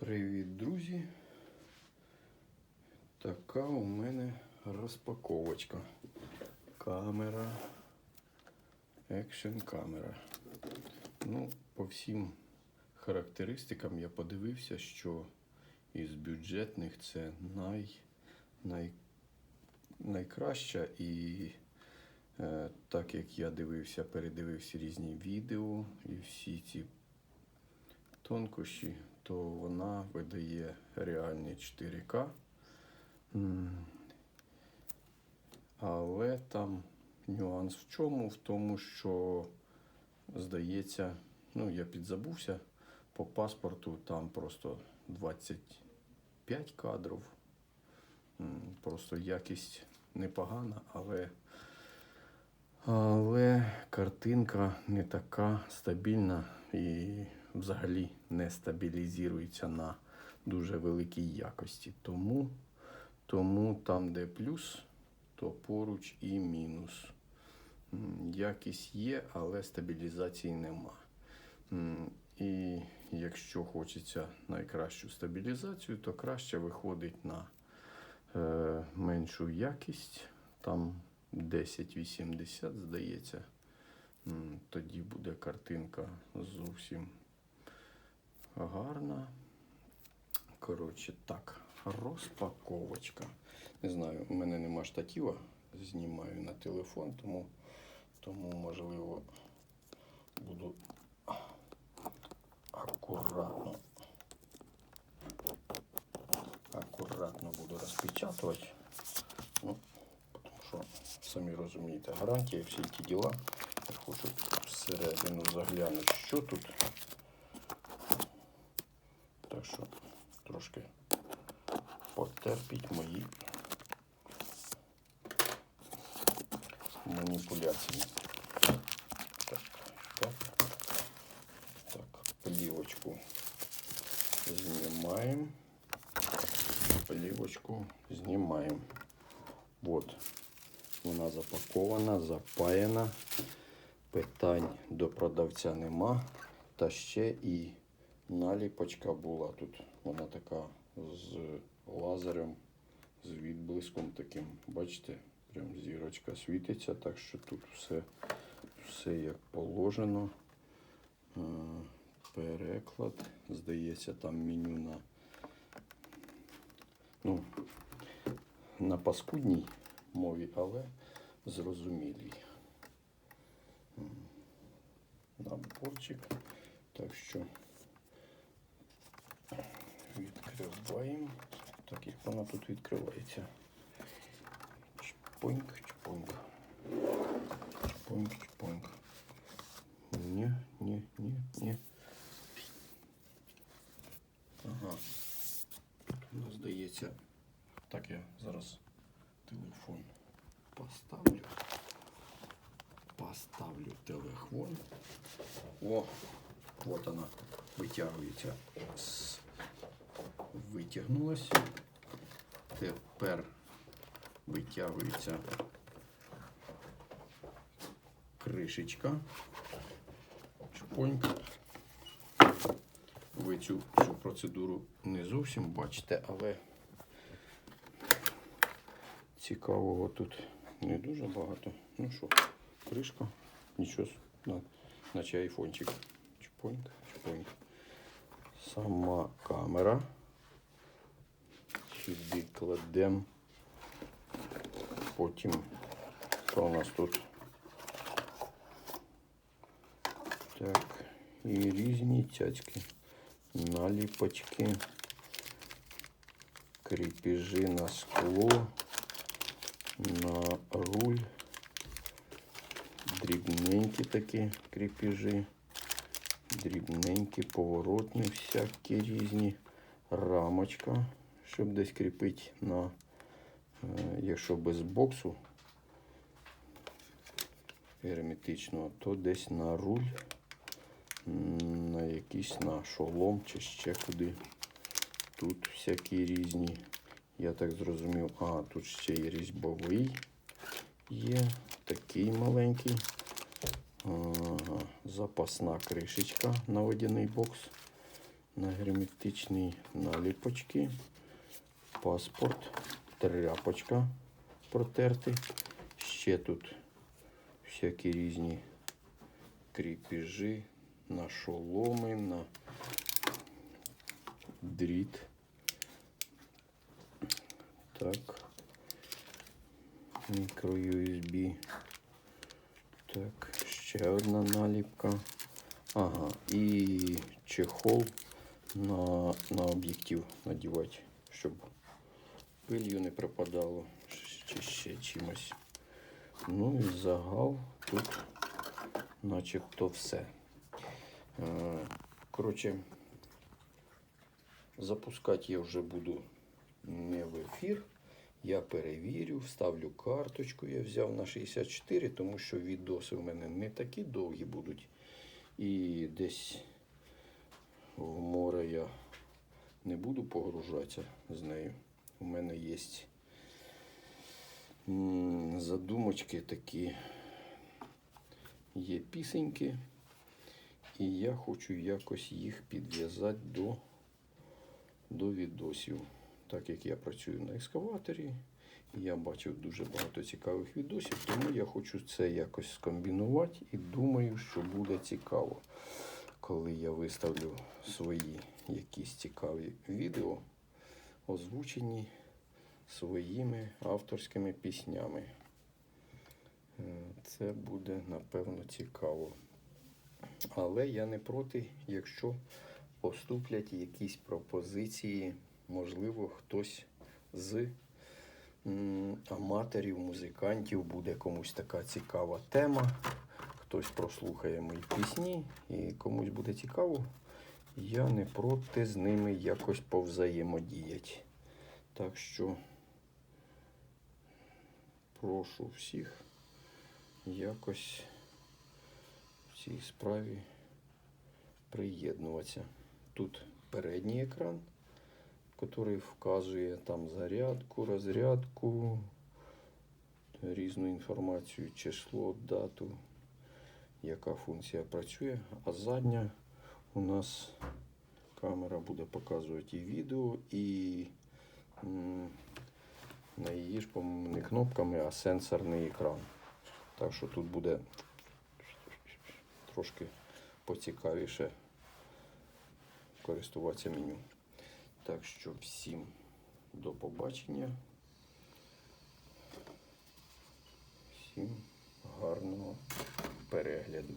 Привіт, друзі! Така у мене розпаковочка. Камера. Екшн камера. Ну, по всім характеристикам я подивився, що із бюджетних це най, най, найкраща і е, так як я дивився, передивився різні відео і всі ці тонкощі, то вона видає реальні 4К. Але там нюанс в чому? В тому, що, здається, ну я підзабувся, по паспорту там просто 25 кадрів. Просто якість непогана, але, але картинка не така стабільна і взагалі не стабілізується на дуже великій якості. Тому, тому там, де плюс, то поруч і мінус. Якість є, але стабілізації нема. І якщо хочеться найкращу стабілізацію, то краще виходить на е, меншу якість, там 1080, здається. Тоді буде картинка зовсім гарна. Коротше, так, розпаковочка. Не знаю, у мене нема штатива, знімаю на телефон, тому, тому можливо, буду акуратно. Акуратно буду розпечатувати. Ну, тому що, самі розумієте, гарантія, всі ті діла. Я хочу всередину заглянути, що тут. Так що трошки потерпіть мої маніпуляції. Так, так. Так, плівочку знімаємо. Плівочку знімаємо. Вот. Вона запакована, запаяна. Питань до продавця нема. Та ще і наліпочка була тут. Вона така з лазером, з відблиском таким. Бачите, прям зірочка світиться, так що тут все, все як положено. Е, Переклад. Здається, там меню на, ну, на паскудній мові, але зрозумілій. Наборчик. Так що відкриваємо. Так, як вона тут відкривається. Чпоньк, чпоньк. Чпоньк, чпоньк. Ні, ні, ні, ні. Ага. Тут у нас здається. Так, я зараз телефон поставлю. Поставлю телефон. О, от вона витягується. С- Витягнулась. Тепер витягується кришечка. Чпоньк. Ви цю, цю процедуру не зовсім бачите, але цікавого тут не дуже багато. Ну що, кришка, нічого, наче айфончик. Чпоньк, чпоньк. Сама камера. Сюди кладемо. Потім що у нас тут? Так, і різні цяцьки, наліпочки, кріпежі на скло, на руль, дрібненькі такі кріпежі, дрібненькі, поворотні всякі різні, рамочка, щоб десь кріпити на, е, якщо без боксу герметичного, то десь на руль, на якийсь на шолом чи ще куди. Тут всякі різні. Я так зрозумів, а тут ще є різьбовий є, такий маленький. Ага, запасна кришечка на водяний бокс. на герметичні наліпочки, паспорт, тряпочка протерти. Ще тут всякі різні кріпежі, на шоломи, на дріт. Так. Мікро USB. Так, ще одна наліпка. Ага, і чехол на, на об'єктив надівати, щоб пилью не пропадало чи ще чимось. Ну і загал тут начебто все. Е, Коротше, запускати я вже буду не в ефір. Я перевірю, вставлю карточку. Я взяв на 64, тому що відоси у мене не такі довгі будуть. І десь в море я не буду погружатися з нею. У мене є задумочки такі, є пісеньки. І я хочу якось їх підв'язати до, до відосів. Так як я працюю на екскаваторі, я бачив дуже багато цікавих відосів, тому я хочу це якось скомбінувати і думаю, що буде цікаво, коли я виставлю свої якісь цікаві відео, озвучені своїми авторськими піснями. Е, Це буде напевно цікаво. Але я не проти, якщо поступлять якісь пропозиції, можливо, хтось з аматорів, музикантів буде комусь така цікава тема. Хтось прослухає мої пісні і комусь буде цікаво. Я не проти з ними якось повзаємодіяти. Так що прошу всіх якось в цій справі приєднуватися. Тут передній екран, який вказує там зарядку, розрядку, різну інформацію, число, дату, яка функція працює. А задня у нас камера буде показувати і відео, і на її ж, по-моєму, не кнопками, а сенсорний екран. Так що тут буде трошки поцікавіше користуватися меню. Так що всім до побачення. Всім гарного перегляду.